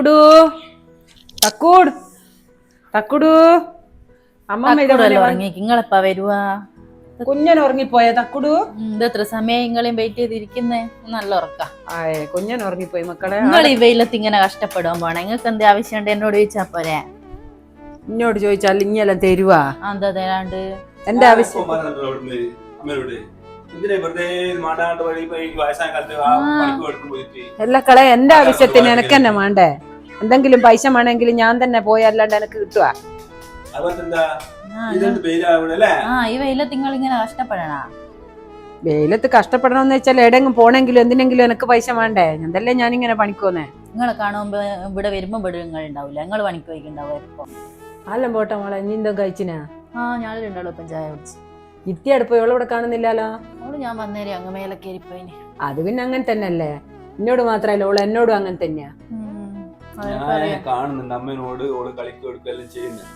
തക്കുടു. തക്കൂട്. തക്കുടു. ഉറങ്ങി നിങ്ങളെപ്പാ വരുവാ? കുഞ്ഞൻ ഉറങ്ങിപ്പോയ? തക്കുടു. ഇത് എത്ര സമയം നിങ്ങളെയും വെയിറ്റ് ചെയ്തിരിക്കുന്നേ? നല്ല ഉറക്ക. കുഞ്ഞൻ ഉറങ്ങിപ്പോയി മക്കളെ. നിങ്ങൾ ഈ വെയിലത്ത് ഇങ്ങനെ കഷ്ടപ്പെടാൻ പോണേ? നിങ്ങൾക്ക് എന്ത് ആവശ്യമുണ്ട് എന്നോട് ചോദിച്ചാ പോരെ. എന്നോട് ചോദിച്ചാൽ ഇങ്ങനെല്ലാം തരുവാ? എന്താ തരാണ്ട്? എന്റെ ആവശ്യം? എല്ലാ കളെ എന്റെ ആവശ്യത്തിന് എനക്കെന്നെ വേണ്ടേ എന്തെങ്കിലും പൈസ വേണമെങ്കിൽ ഞാൻ തന്നെ പോയല്ലാണ്ട് എനിക്ക് എനക്ക് കിട്ടുക ആ, ഈ വെയിലത്ത് നിങ്ങൾ ഇങ്ങനെ കഷ്ടപ്പെടണ? വെയിലത്ത് കഷ്ടപ്പെടണമെന്ന് വെച്ചാൽ എവിടെയെങ്കിലും പോണെങ്കിലും എന്തിനെങ്കിലും എനിക്ക് പൈസ വേണ്ടേ? എന്തല്ലേ ഇങ്ങനെ പണിക്കോന്നേ നിങ്ങളെ കാണുമ്പോ ഇവിടെ വരുമ്പോ ഇവിടെ നിങ്ങൾ ഉണ്ടാവില്ല നിങ്ങൾ പണിക്ക് പോയിക്കുണ്ടാവും അല്ലം പോട്ടെ മോളെ നീ എന്തോ കഴിച്ചിനാ? ആ ഞാൻ രണ്ടാളും ഇപ്പം ചായ കുടിച്ചു. ഇത്തിയടുപ്പ് ഇവിടെ കാണുന്നില്ലല്ലോ? അവൾ ഞാൻ വന്നേരം അങ്ങ് മേലെ കയറിപ്പോയിന് അത് പിന്നെ അങ്ങനെ തന്നെയല്ലേ? എന്നോട് മാത്രല്ല ഓൾ എന്നോടും അങ്ങനെ തന്നെയാ. ഞാൻ കാണുന്നുണ്ട്. അമ്മേനോട് ഓൾ കളിക്ക് കൊടുക്കുക എല്ലാം ചെയ്യുന്നത്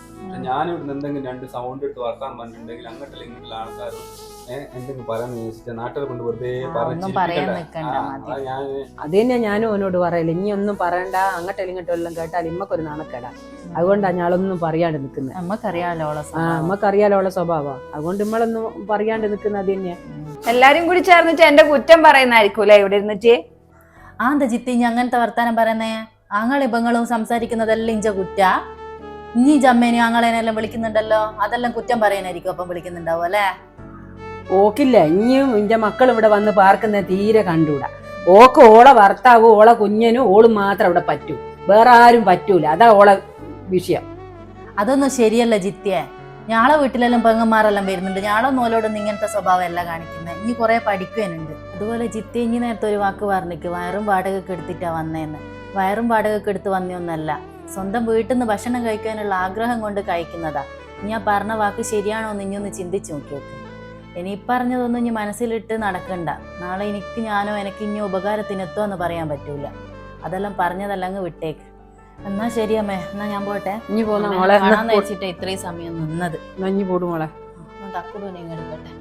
ഞാൻ ഇവിടുന്ന് എന്തെങ്കിലും രണ്ട് സൗണ്ട് ഇട്ട് വർത്താൻ പറഞ്ഞിട്ടുണ്ടെങ്കിൽ അങ്ങോട്ടുള്ള ഇങ്ങോട്ടുള്ള ആൾക്കാരും അതന്നെ എന്തെങ്കിലും പറയാന്ന് ചോദിച്ചിട്ട് നാട്ടിൽ കൊണ്ട് വെറുതെ അത് തന്നെ ഞാനും അവനോട് പറയല. ഇനി ഒന്നും പറയണ്ട അങ്ങോട്ടും ഇങ്ങോട്ടും എല്ലാം കേട്ടാൽ ഇമ്മക്കൊരു നാണക്കേടാ. അതുകൊണ്ടാണ് ഞാളൊന്നും പറയാണ്ട് നിൽക്കുന്നത് നമ്മക്കറിയാലോ സ്വഭാവം. നമ്മക്കറിയാലോ ഉള്ള സ്വഭാവം. അതുകൊണ്ട് നമ്മളൊന്നും പറയാണ്ട് നിൽക്കുന്നത് അത് തന്നെയാ എല്ലാരും കൂടി ചേർന്നിട്ട് എന്റെ കുറ്റം പറയുന്നായിരിക്കൂലേ ഇവിടെ ഇരുന്നിട്ട്? ആ എന്താ ജിത്തി ഇഞ്ഞി അങ്ങനത്തെ വർത്താനം പറയുന്നേ? ആങ്ങളെ പെങ്ങളും സംസാരിക്കുന്നതെല്ലാം ഇഞ്ച കുറ്റ. ഇനി ജമ്മേനും ആങ്ങളേനെല്ലാം വിളിക്കുന്നുണ്ടല്ലോ. അതെല്ലാം കുറ്റം പറയാനായിരിക്കും അപ്പം വിളിക്കുന്നുണ്ടാവും അല്ലേ? ഓക്കില്ല ഇനിയും ഇന്റെ മക്കൾ ഇവിടെ വന്ന് പാർക്കുന്ന തീരെ കണ്ടൂടാ. ഓക്ക് ഓളെ ഭർത്താവും ഓളെ കുഞ്ഞനും ഓളും മാത്രം അവിടെ പറ്റൂ. വേറെ ആരും പറ്റൂല. അതാ ഓളെ വിഷയം. അതൊന്നും ശരിയല്ല ജിത്തിയെ. ഞാളെ വീട്ടിലെല്ലാം പെങ്ങന്മാരെല്ലാം വരുന്നുണ്ട്. ഞാളൊന്നും ഓലോടൊന്നും ഇങ്ങനത്തെ സ്വഭാവം അല്ല കാണിക്കുന്നത് ഇനി കുറെ പഠിക്കുവാനുണ്ട്. അതുപോലെ ജിത്തി ഇനി നേരത്തെ ഒരു വാക്ക് പറഞ്ഞിക്ക്. വയറും വാടകയ്ക്ക് എടുത്തിട്ടാ വന്നേന്ന്. വയറും വാടകയ്ക്ക് എടുത്ത് വന്നൊന്നല്ല സ്വന്തം വീട്ടിൽ നിന്ന് ഭക്ഷണം കഴിക്കാനുള്ള ആഗ്രഹം കൊണ്ട് കഴിക്കുന്നതാ. ഞാൻ പറഞ്ഞ വാക്ക് ശരിയാണോ എന്ന് ഇനി ഒന്ന് ചിന്തിച്ചു നോക്കിയോക്ക് ഇനി പറഞ്ഞതൊന്നും ഇനി മനസ്സിലിട്ട് നടക്കണ്ട. നാളെ എനിക്ക് ഞാനോ എനിക്ക് ഇനി ഉപകാരത്തിനെത്തോ എന്ന് പറയാൻ പറ്റൂല. അതെല്ലാം പറഞ്ഞതെല്ലാം അങ്ങ് വിട്ടേക്ക്. എന്നാ ശരിയമ്മേ എന്നാ ഞാൻ പോട്ടെ. ഇനി വെച്ചിട്ട് ഇത്രയും സമയം നിന്നത്. നഞ്ഞു പോടും മോളെ. തക്കുടൂനെ ഇങ്ങെടുക്കട്ടെ